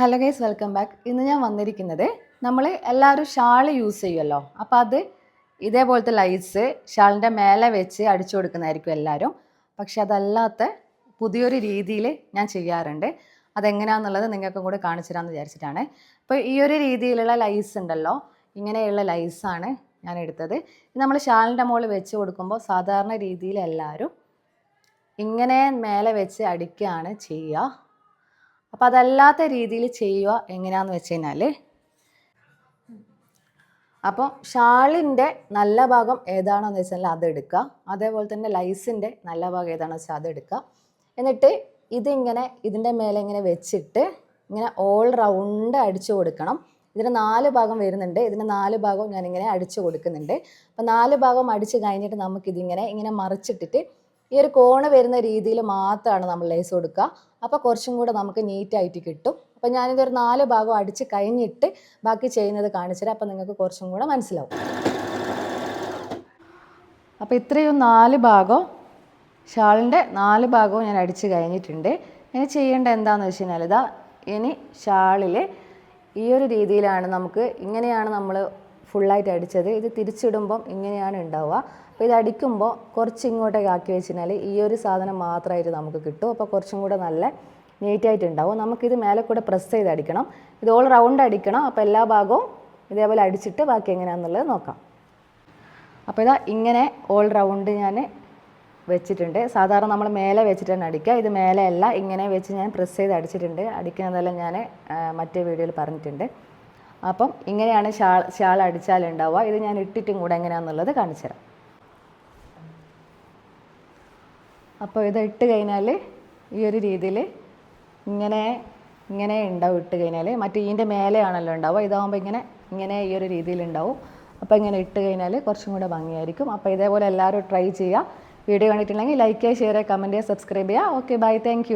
Hello guys welcome back ഇന്ന് ഞാൻ വന്നിരിക്കുന്നത് നമ്മൾ എല്ലാവരും ഷാൾ യൂസ് ചെയ്യുമല്ലോ അപ്പോൾ അത് ഇതേപോലത്തെ ലൈറ്റ്സ് ഷാളിന്റെ മേലെ വെച്ച് അടിച്ചു കൊടുക്കുന്നതായിരിക്കും എല്ലാവരും പക്ഷെ അതല്ലാത്ത പുതിയൊരു രീതിയിൽ ഞാൻ ചെയ്യാറുണ്ട്. അതെങ്ങനെയാണെന്നുള്ളത് നിങ്ങൾക്കും കൂടി കാണിച്ചു തരാമെന്ന് വിചാരിച്ചിട്ടാണ്. അപ്പോൾ ഈ ഒരു രീതിയിലുള്ള ലൈസ് ഉണ്ടല്ലോ ഇങ്ങനെയുള്ള ലൈസാണ് ഞാൻ എടുത്തത്. നമ്മൾ ഷാളിന്റെ മുകളിൽ വെച്ച് കൊടുക്കുമ്പോൾ സാധാരണ രീതിയിൽ എല്ലാവരും ഇങ്ങനെ മേലെ വെച്ച് അടിക്കുകയാണ് ചെയ്യുക. അപ്പം അതല്ലാത്ത രീതിയിൽ ചെയ്യുക എങ്ങനെയാണെന്ന് വെച്ച് കഴിഞ്ഞാൽ അപ്പം ഷാളിന്റെ നല്ല ഭാഗം ഏതാണോ എന്ന് വെച്ചാൽ അത് എടുക്കുക. അതേപോലെ തന്നെ ലൈസിന്റെ നല്ല ഭാഗം ഏതാണോ വെച്ചാൽ അതെടുക്കുക എന്നിട്ട് ഇതിങ്ങനെ ഇതിന്റെ മേലെ ഇങ്ങനെ വെച്ചിട്ട് ഇങ്ങനെ ഓൾ റൗണ്ട് അടിച്ചു കൊടുക്കണം. ഇതിന് നാല് ഭാഗം വരുന്നുണ്ട്. ഇതിന് നാല് ഭാഗവും ഞാനിങ്ങനെ അടിച്ചു കൊടുക്കുന്നുണ്ട്. അപ്പോൾ നാല് ഭാഗം അടിച്ച് കഴിഞ്ഞിട്ട് നമുക്കിതിങ്ങനെ ഇങ്ങനെ മറിച്ചിട്ടിട്ട് ഈ ഒരു കോണ് വരുന്ന രീതിയിൽ മാത്രമാണ് നമ്മൾ ലേസ് കൊടുക്കുക. അപ്പോൾ കുറച്ചും കൂടെ നമുക്ക് നീറ്റായിട്ട് കിട്ടും. അപ്പോൾ ഞാനിതൊരു നാല് ഭാഗം അടിച്ച് കഴിഞ്ഞിട്ട് ബാക്കി ചെയ്യുന്നത് കാണിച്ചു തരാം. അപ്പോൾ നിങ്ങൾക്ക് കുറച്ചും കൂടെ മനസ്സിലാവും. അപ്പോൾ ഇത്രയും നാല് ഭാഗം ഷാളിന്റെ നാല് ഭാഗവും ഞാൻ അടിച്ച് കഴിഞ്ഞിട്ടുണ്ട്. ഇനി ചെയ്യേണ്ട എന്താണെന്ന് വെച്ച് കഴിഞ്ഞാൽ ഇതാ ഇനി ഷാളിൽ ഈ ഒരു രീതിയിലാണ് നമുക്ക് ഇങ്ങനെയാണ് നമ്മൾ ഫുള്ളായിട്ട് അടിച്ചത്. ഇത് തിരിച്ചിടുമ്പം ഇങ്ങനെയാണ് ഉണ്ടാവുക അപ്പോൾ ഇത് അടിക്കുമ്പോൾ കുറച്ച് ഇങ്ങോട്ടേക്ക് ആക്കി വെച്ച് കഴിഞ്ഞാൽ ഈ ഒരു സാധനം മാത്രമായിട്ട് നമുക്ക് കിട്ടും. അപ്പോൾ കുറച്ചും കൂടെ നല്ല നീറ്റായിട്ട് ഉണ്ടാവും നമുക്കിത് മേലെ കൂടെ പ്രസ് ചെയ്ത് അടിക്കണം. ഇത് ഓൾ റൗണ്ട് അടിക്കണം. അപ്പോൾ എല്ലാ ഭാഗവും ഇതേപോലെ അടിച്ചിട്ട് ബാക്കി എങ്ങനെയാണെന്നുള്ളത് നോക്കാം. അപ്പോൾ ഇതാ ഇങ്ങനെ ഓൾ റൗണ്ട് ഞാൻ വെച്ചിട്ടുണ്ട്. സാധാരണ നമ്മൾ മേലെ വെച്ചിട്ടാണ് അടിക്കുക. ഇത് മേലെ അല്ല. ഇങ്ങനെ വെച്ച് ഞാൻ പ്രസ് ചെയ്ത് അടിച്ചിട്ടുണ്ട്. അടിക്കുന്നതെല്ലാം ഞാൻ മറ്റേ വീഡിയോയിൽ പറഞ്ഞിട്ടുണ്ട്. അപ്പം ഇങ്ങനെയാണ് ഷാൾ ഷാൾ അടിച്ചാലുണ്ടാവുക ഇത് ഞാൻ ഇട്ടിട്ടും കൂടെ എങ്ങനെയാണെന്നുള്ളത് കാണിച്ചു തരാം. അപ്പോൾ ഇത് ഇട്ട് കഴിഞ്ഞാൽ ഈ ഒരു രീതിയിൽ ഇങ്ങനെ ഇങ്ങനെ ഉണ്ടാവും ഇട്ട് കഴിഞ്ഞാൽ. മറ്റേ ഇതിന്റെ മേലെയാണല്ലോ ഉണ്ടാവുക. ഇതാകുമ്പോൾ ഇങ്ങനെ ഇങ്ങനെ ഈ ഒരു രീതിയിൽ ഉണ്ടാവും. അപ്പോൾ ഇങ്ങനെ ഇട്ട് കഴിഞ്ഞാൽ കുറച്ചും കൂടെ ഭംഗിയായിരിക്കും. അപ്പോൾ ഇതേപോലെ എല്ലാവരും ട്രൈ ചെയ്യുക. വീഡിയോ കണ്ടിട്ടുണ്ടെങ്കിൽ ലൈക്ക് ചെയ്യുക ഷെയർ ചെയ്യുക കമന്റ് ചെയ്യുക സബ്സ്ക്രൈബ് ചെയ്യുക. Okay bye thank